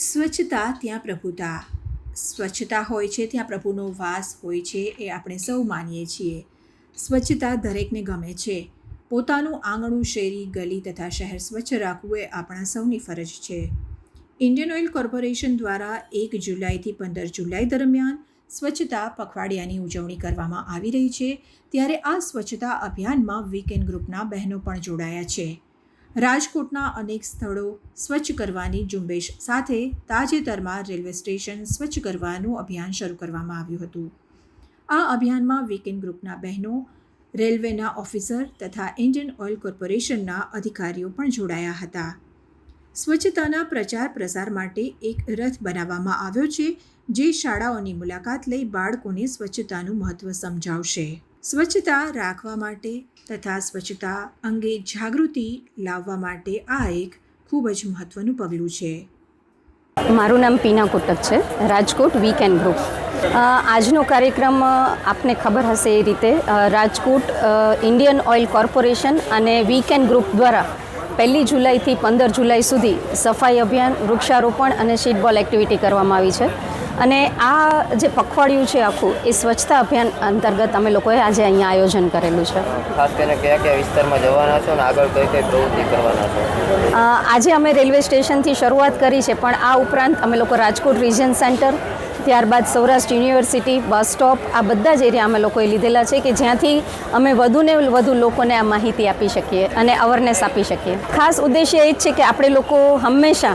સ્વચ્છતા ત્યાં પ્રભુતા. સ્વચ્છતા હોય છે, ત્યાં પ્રભુનો વાસ હોય છે, એ આપણે સૌ માનીએ છીએ. સ્વચ્છતા દરેકને ગમે છે. પોતાનું આંગણું, શેરી, ગલી તથા શહેર સ્વચ્છ રાખવું એ આપણા સૌની ફરજ છે. ઇન્ડિયન ઓઇલ કોર્પોરેશન દ્વારા એક જુલાઈથી પંદર જુલાઈ દરમિયાન સ્વચ્છતા પખવાડિયાની ઉજવણી કરવામાં આવી રહી છે, ત્યારે આ સ્વચ્છતા અભિયાનમાં વીકેન્ડ ગ્રુપના બહેનો પણ જોડાયા છે. રાજકોટના અનેક સ્થળો સ્વચ્છ કરવાની ઝુંબેશ સાથે તાજેતરમાં રેલવે સ્ટેશન સ્વચ્છ કરવાનું અભિયાન શરૂ કરવામાં આવ્યું હતું. આ અભિયાનમાં વીકેન્ડ ગ્રુપના બહેનો, રેલવેના ઓફિસર તથા ઇન્ડિયન ઓઇલ કોર્પોરેશનના અધિકારીઓ પણ જોડાયા હતા. સ્વચ્છતાના પ્રચાર પ્રસાર માટે એક રથ બનાવવામાં આવ્યો છે, જે શાળાઓની મુલાકાત લઈ બાળકોને સ્વચ્છતાનું મહત્ત્વ સમજાવશે. સ્વચ્છતા રાખવા માટે તથા સ્વચ્છતા અંગે જાગૃતિ લાવવા માટે આ એક ખૂબ જ મહત્ત્વનું પગલું છે. મારું નામ પીના કોટક છે. રાજકોટ વીકેન્ડ ગ્રુપ આજનો કાર્યક્રમ આપને ખબર હશે એ રીતે રાજકોટ ઇન્ડિયન ઓઇલ કોર્પોરેશન અને વીકેન્ડ ગ્રુપ દ્વારા પહેલી જુલાઈથી પંદર જુલાઈ સુધી સફાઈ અભિયાન, વૃક્ષારોપણ અને સીટબોલ એક્ટિવિટી કરવામાં આવી છે. અને આ જે પખવાડિયું છે આખું એ સ્વચ્છતા અભિયાન અંતર્ગત અમે લોકોએ આજે અહીંયા આયોજન કરેલું છે. ખાસ કરીને કયા કયા વિસ્તારમાં જવાના છો અને આગળ કઈ કઈ પ્રવૃત્તિ કરવાના છો? આજે અમે રેલવે સ્ટેશનથી શરૂઆત કરી છે પણ આ ઉપરાંત અમે લોકો રાજકોટ રિજન સેન્ટર ત્યારબાદ સૌરાષ્ટ્ર યુનિવર્સિટી બસ સ્ટોપ આ બધા જ એરિયા અમે લોકોએ લીધેલા છે કે જ્યાંથી અમે વધુને વધુ લોકોને આ માહિતી આપી શકીએ અને અવેરનેસ આપી શકીએ. ખાસ ઉદ્દેશ્ય એ જ છે કે આપણે લોકો હંમેશા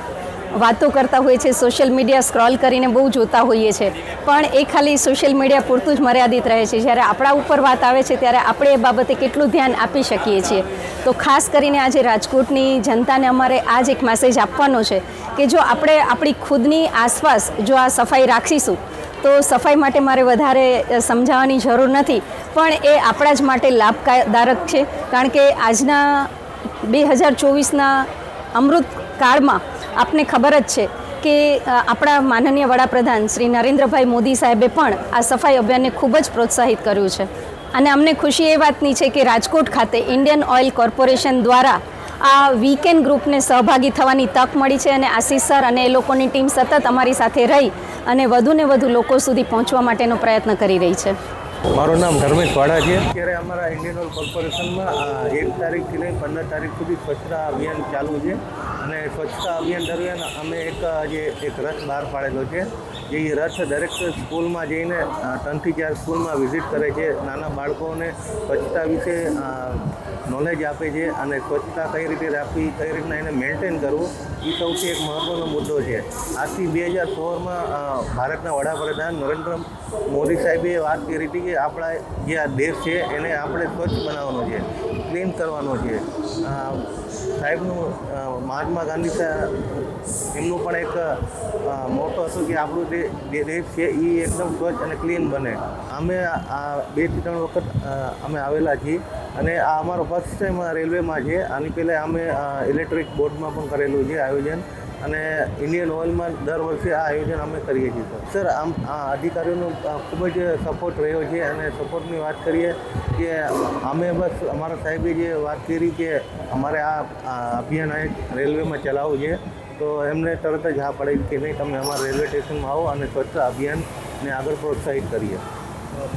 વાતો કરતા હોઈએ છીએ સોશિયલ મીડિયા સ્ક્રોલ કરીને બહુ જોતા હોઈએ છીએ. પણ એ ખાલી સોશિયલ મીડિયા પૂરતું જ મર્યાદિત રહે છે. જ્યારે આપણા ઉપર વાત આવે છે, ત્યારે આપણે એ બાબતે કેટલું ધ્યાન આપી શકીએ છીએ. તો ખાસ કરીને આજે રાજકોટની જનતાને અમારે આ જ એક મેસેજ આપવાનો છે કે જો આપણે આપણી ખુદની આસપાસ જો આ સફાઈ રાખીશું, તો સફાઈ માટે મારે વધારે સમજાવવાની જરૂર નથી. પણ એ આપણા જ માટે લાભદાયક છે. કારણ કે આજના બે હજાર ચોવીસના અમૃત કાળમાં આપને ખબર જ છે કે આપણા માનનીય વડાપ્રધાન શ્રી નરેન્દ્રભાઈ મોદી સાહેબે પણ આ સફાઈ અભિયાનને ખૂબ જ પ્રોત્સાહિત કર્યું છે. અને અમને ખુશી એ વાતની છે કે રાજકોટ ખાતે ઇન્ડિયન ઓઇલ કોર્પોરેશન દ્વારા આ વીકેન્ડ ગ્રુપને સહભાગી થવાની તક મળી છે અને આશીષ સર અને એ લોકોની ટીમ સતત અમારી સાથે રહી અને વધુને વધુ લોકો સુધી પહોંચવા માટેનો પ્રયત્ન કરી રહી છે. મારું નામ ધર્મેશ વાડા છે અત્યારે અમારા ઇન્ડિયન ઓઇલ કોર્પોરેશનમાં એક તારીખથી લઈ પંદર તારીખ સુધી સ્વચ્છતા અભિયાન ચાલુ છે. અને સ્વચ્છતા અભિયાન દરમિયાન અમે એક, જે, એક રથ બહાર પાડેલો છે. જે રથ દરેક સ્કૂલમાં જઈને ત્રણથી ચાર સ્કૂલમાં વિઝિટ કરે છે. નાના બાળકોને સ્વચ્છતા વિશે નોલેજ આપે છે અને સ્વચ્છતા કઈ રીતે રાખવી, કઈ રીતના એને મેન્ટેન કરવું એ સૌથી એક મહત્ત્વનો મુદ્દો છે. આજથી બે હજાર સોળમાં ભારતના વડાપ્રધાન નરેન્દ્ર મોદી સાહેબે વાત કરી હતી કે આપણા જે આ દેશ છે એને આપણે સ્વચ્છ બનાવવાનો છે, ક્લીન કરવાનો છે. સાહેબનું મહાત્મા ગાંધી સાહેબ એમનું પણ એક મોટો હતું કે આપણું જે છે એ એકદમ સ્વચ્છ અને ક્લીન બને. અમે આ બેથી ત્રણ વખત અમે આવેલા છીએ અને આ અમારો ફર્સ્ટ ટાઈમ રેલવેમાં છે. આની પહેલાં અમે ઇલેક્ટ્રિક બોર્ડમાં પણ કરેલું છે આયોજન. અને ઇન્ડિયન ઓઇલમાં દર વર્ષે આ આયોજન અમે કરીએ છીએ સર સર આમ આ અધિકારીઓનો ખૂબ જ સપોર્ટ રહ્યો છે અને સપોર્ટની વાત કરીએ કે અમે બસ અમારા સાહેબે જે વાત કરી કે અમારે આ અભિયાન રેલવેમાં ચલાવવું છે, તો એમને તરત જ હા પડે કે નહીં, તમે અમારા રેલવે સ્ટેશનમાં આવો અને સ્વચ્છતા અભિયાનને આગળ પ્રોત્સાહિત કરીએ.